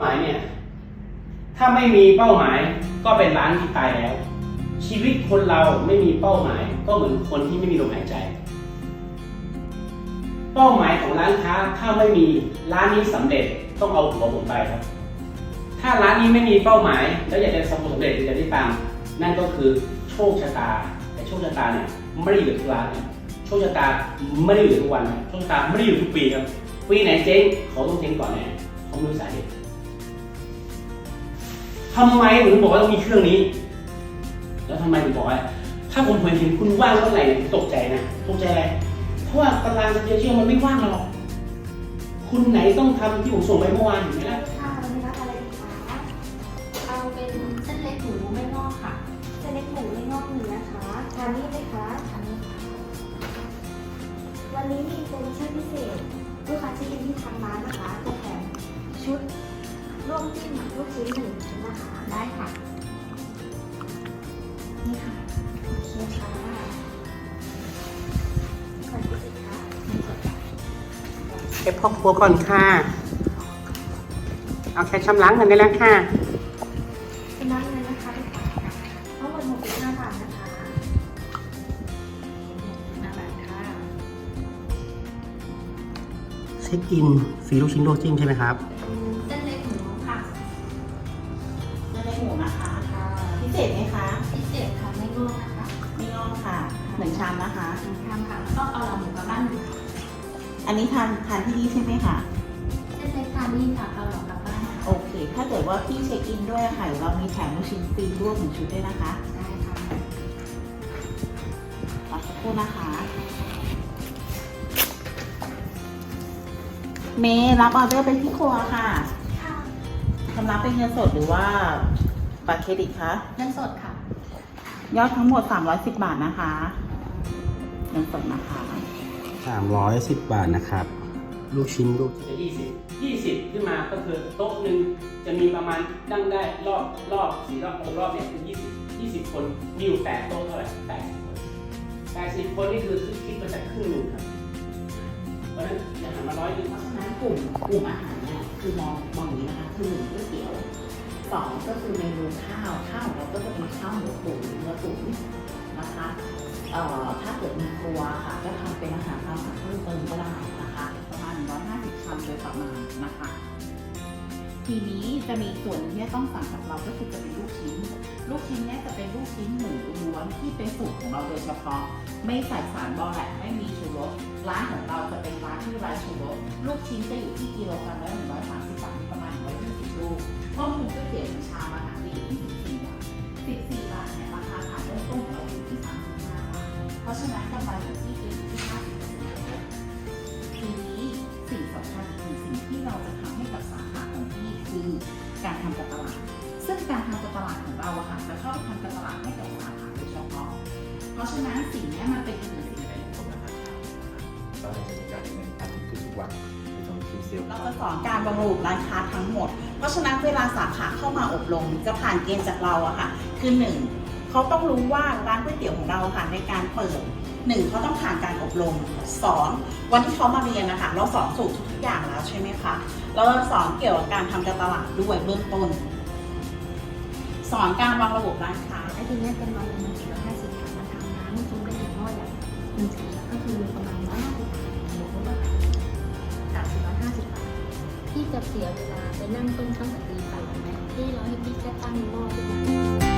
หมายเนี่ย ถ้าไม่มีเป้าหมายก็เป็นร้านที่ตายแล้ว ชีวิตคนเราไม่มีเป้าหมาย ก็เหมือนคนที่ไม่มีลมหายใจ เป้าหมายของร้านค้าถ้าไม่มีร้านนี้สำเร็จต้องเอาหัวผมไปครับ ถ้าร้านนี้ไม่มีเป้าหมาย แล้วอยากจะสำเร็จหรือจะได้ตังนั่นก็คือโชคชะตา แต่โชคชะตาเนี่ยไม่ได้อยู่ทุกร้านนะโชคชะตาไม่ได้อยู่ทุกวันนะโชคชะตาไม่ได้อยู่ทุกปีครับปีไหนเจ๊งเขาต้องเจ๊งก่อนแน่เขาไม่รู้สาเหตุ ทำไมผมถึงบอกว่าต้องมีเครื่องนี้ แล้วทำไมผมบอกว่าถ้าผมเห็นคุณว่างเมื่อไหร่เนี่ยตกใจนะตกใจอะไรเพราะว่าตารางสเกจเชียมันไม่ว่างหรอกคุณไหนต้องทำที่ผมส่งไปเมื่อวานเห็นไหมล่ะค่ะวันนี้รับอะไรดีคะเอาเป็นเส้นเล็กหมูไม่งอกค่ะเส้นเล็กหมูไม่งอกหนึ่งนะคะทานนี้ไหมคะอันนี้ค่ะวันนี้มีโปรโมชั่นพิเศษลูกค้าที่อินที่ทางร้านนะคะจะแถมชุด ร่วมจิ้มลูกชิ้นหนึ่งชุดนะคะ ได้ค่ะ นี่ค่ะ โอเคค่ะก่อนที่จะค่ะเก็บครอบครัวก่อนค่ะ เอาแค่ชำระเงินได้แล้วค่ะเป็นน้ำเงินนะคะลูกค้าทั้งหมดหกสิบห้าบาทนะคะหน้าบานค่ะเช็คอินฟรีลูกชิ้นลวกจิ้มใช่ไหมครับ ษไหมคะ พิเศษค่ะไม่งอกนะคะไม่งอกค่ะหนึ่งชามนะคะหนึ่งชามค่ะแล้วก็เอาหลังหมูกลับบ้านหนึ่งค่ะอันนี้ทานทานที่นี่ใช่ไหมคะ เส้นเล็กทานนี่ค่ะเอาหลังกลับบ้านค่ะโอเค ถ้าเกิดว่าพี่เช็คอินด้วยค่ะเดี๋ยวเรามีแถมลูกชิ้นฟรีร่วมหนึ่งชุดด้วยนะคะได้ค่ะรอสักครู่นะคะ เมย์รับออเดอร์ไปที่ครัวค่ะค่ะ ชำระเป็นเงินสดหรือว่า บัตรเครดิตคะเงินสดค่ะ ยอดทั้งหมด 310 บาทนะคะเงินสดนะคะ 310 บาทนะครับ ลูกชิ้นลูกจะ20 20 ขึ้นมาก็คือโต๊ะหนึ่งจะมีประมาณนั่งได้รอบรอบสี่รอบหกรอบเนี่ยคือ20 20 คนมีอยู่8โต๊ะเท่าไหร่80คน80คนนี่คือคิดมาจากครึ่งหนึ่งครับเพราะฉะนั้นจะหันมาร้อยหนึงเพราะฉะนั้นกลุ่มกลุ่มอาหารเนี่ยคือมองมองอย่างนี้นะคะคือหนึ่งก๋วยเตี๋ยว สองก็คือเมนูข้าว ข้าวของเราก็จะเป็นข้าวหมูตุ๋นเนื้อตุ๋นนะคะเอ่อถ้าเกิดมีครัวค่ะก็ทำเป็นอาหารตามสั่งเพิ่มเติมก็ได้นะคะประมาณ150 ชามโดยประมาณนะคะ ทีนี้จะมีส่วนที่ต้องสั่งกับเราก็คือจะเป็นลูกชิ้น ลูกชิ้นเนี่ยจะเป็นลูกชิ้นหมูล้วนที่เป็นสูตรของเราโดยเฉพาะ ไม่ใส่สารบอแลกไม่มีชูรสร้านของเราจะเป็นร้านที่ไร้ชูรสลูกชิ้นจะอยู่ที่กิโลกรัมละ คัญอีกหนึ่งสิ่งที่เราจะทำให้กับสาขาของที่คือการทำการตลาด ซึ่งการทำการตลาดของเราอะค่ะจะเข้าไปทำการตลาดให้กับสาขาโดยเฉพาะ เพราะฉะนั้นสิ่งนี้มันเป็นอีกหนึ่งสิ่งในกรมราคาเช่าก็จะมีการดำเนินการทุกวันในตรงคิวเซลเราจะสอนการบำรุงร้านค้าทั้งหมด เพราะฉะนั้นเวลาสาขาเข้ามาอบรมจะผ่านเกณฑ์จากเราอะค่ะ คือหนึ่งเขาต้องรู้ว่าร้านก๋วยเตี๋ยวของเราค่ะในการเปิด หนึ่งเขาต้องผ่านการอบรมสองวันที่เขามาเรียนนะคะเราสอนสูตรทุกอย่างแล้วใช่ไหมคะเราสอนเกี่ยวกับการทำการตลาดด้วยเบื้องต้น สอนการวางระบบร้านค้าไอ้ทีเนี้ยเป็นวันละหนึ่งร้อยห้าสิบค่ะมันทำน้ำจุ่มได้ถึงหม้อใหญ่หนึ่งถุงก็คือประมาณร้อยห้าสิบบาทหมูก็จากสี่ร้อยห้าสิบบาทพี่จะเสียเวลาไปนั่งต้มตั้งแต่ตีสามไหมพี่เราให้พี่แค่ตั้งหม้อขึ้นมา